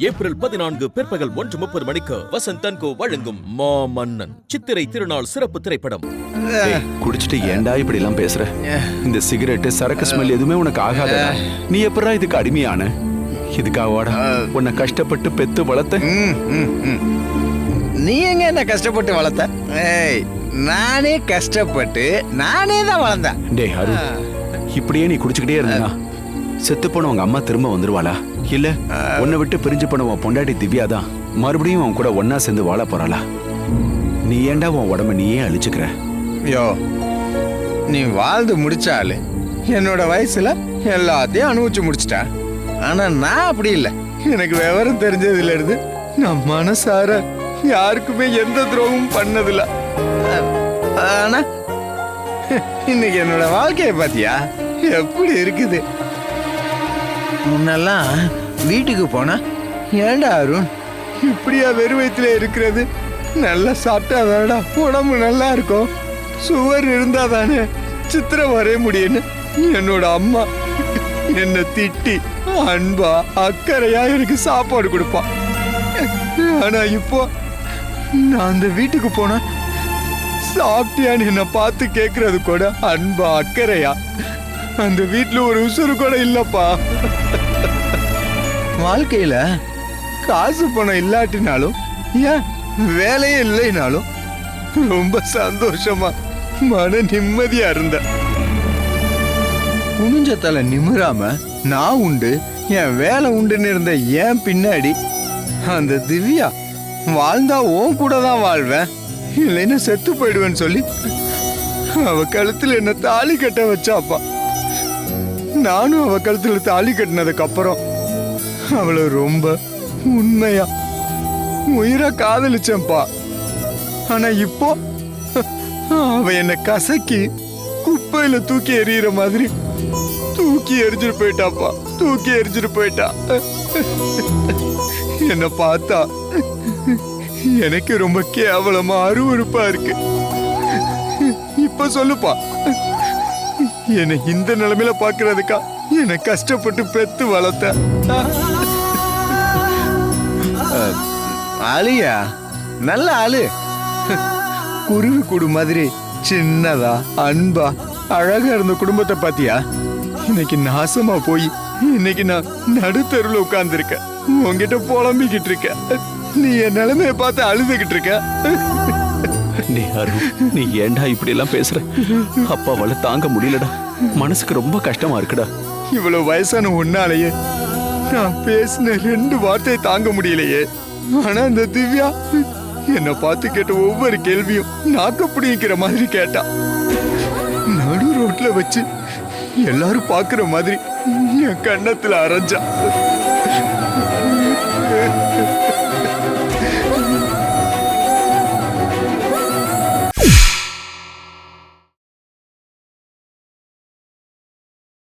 April பதினான்கு பிற்பகல் ஒன்று முப்பது மணிக்கு வசந்த் தன்கோ வழங்கும் மாமன்னன் சித்திரை திருநாள் சிறப்பு திரைப்படம். குடிச்சிட்டு ஏன்டா இப்படி எல்லாம் பேசுற இந்த சிகரெட் சரக்கு ஸ்மெல் எதுவுமே உனக்கு ஆகாதடா. நீ எப்படா இதுக்கு அடிமையான? இதுக்காகவாடா உன்னை கஷ்டப்பட்டு பெத்து வளர்த்த? ம், ம், ம். நீ எங்க என்ன கஷ்டப்பட்டு வளர்த்த? ஏய் நானே கஷ்டப்பட்டு நானே தான் வளர்ந்தேன். டேய் அருண். இப்படியே நீ குடிச்சுக்கிட்டே இருந்தா செத்து போன உங்க அம்மா திரும்ப வந்துருவாளா? இல்ல உன்னை விட்டு பிரிஞ்சு போன உன் பொண்டாட்டி திவ்யா தான். மறுபடியும் உன் கூட ஒன்னா சேர்ந்து வாழ போறாளா? நீ ஏண்டா உன் உடம்ப நீயே அழிச்சுக்கிற? யோ நீ வாழ்ந்து முடிச்சாலு என்னோட வயசுல எல்லாத்தையும் அனுபவிச்சு முடிச்சிட்டேன் ஆனா நான் அப்படி இல்லை. எனக்கு விவரம் தெரிஞ்சதுல இருந்து நான் மனசார யாருக்குமே எந்த துரோகமும் பண்ணதில்ல. ஆனா இன்னைக்கு என்னோட வாழ்க்கைய பாத்தியா? எப்படி இருக்குது? முன்னெல்லாம் வீட்டுக்கு போனா ஏண்டா அருண் இப்படியா வெறும் வயிற்றுல இருக்கிறது? நல்லா சாப்பிட்டாதாடா உடம்பு நல்லா இருக்கும் சுவர் இருந்தா தானே? சித்திரம் வரைய முடியும்னு என்னோட அம்மா என்னை திட்டி அன்பா அக்கறையா எனக்கு சாப்பாடு கொடுப்பா. ஆனா இப்போ நான் அந்த வீட்டுக்கு போனா சாப்பிட்டியான்னு என்னை பார்த்து கேட்கறது கூட அன்பா அக்கறையா. அந்த வீட்டுல ஒரு உசுறு கூட இல்லப்பா. வாழ்க்கையில காசு பணம் இல்லாட்டினாலும் ஏன் வேலையே இல்லைனாலும் ரொம்ப சந்தோஷமா மன நிம்மதியா இருந்த. குனிஞ்ச தலை நிமிராம நான் உண்டு என் வேலை உண்டுன்னு இருந்த ஏன் பின்னாடி அந்த திவ்யா வாழ்ந்தா உன் கூட தான் வாழ்வேன். இல்லைன்னா செத்து போயிடுவேன்னு சொல்லி அவ கழுத்துல என்ன தாலி கட்ட வச்சாப்பா. நானும் அவ கழுத்துல தாலி கட்டினதுக்கு அப்புறம் அவளை ரொம்ப உண்மையா உயிரா காதலிச்சேன்ப்பா. ஆனா இப்போ அவ என்ன கசக்கி குப்பையில தூக்கி எறிகிற மாதிரி தூக்கி எரிஞ்சிட்டு போயிட்டாப்பா. தூக்கி எரிஞ்சிட்டு போயிட்டா. என்ன பார்த்தா எனக்கு ரொம்ப கேவலமா அருவறுப்பா இருக்கு. இப்ப சொல்லுப்பா. என்னை இந்த நிலைமையில பாக்குறதுக்கா என்னை கஷ்டப்பட்டு பெத்து வளர்த்த. ஆளியா நல்ல ஆளு குருவி கூடு மாதிரி சின்னதா அன்பா அழகா இருந்த குடும்பத்தை பாத்தியா? இன்னைக்கு நாசமா போய் இன்னைக்கு நான் நடுத்தருல உட்கார்ந்துருக்கேன். உன்கிட்ட புலம்பிக்கிட்டு இருக்க நீ என் நிலைமைய பார்த்து அழுதுகிட்டு இருக்க. நீ அருண் நீ ஏன்டா இப்படி எல்லாம் பேசுற? அப்பாவால தாங்க முடியலடா. மனசுக்கு ரொம்ப கஷ்டமா இருக்குடா. இவ்வளவு வயசான உன்னாலேயே நான் பேசின ரெண்டு வார்த்தையை தாங்க முடியலையே. ஆனா இந்த திவ்யா என்னை பார்த்து கேட்ட ஒவ்வொரு கேள்வியும் நாக்க பிடிக்கிற மாதிரி கேட்டா. நடு ரோட்ல வச்சு எல்லாரும் பாக்குற மாதிரி என் கண்ணத்துல அரைஞ்சா.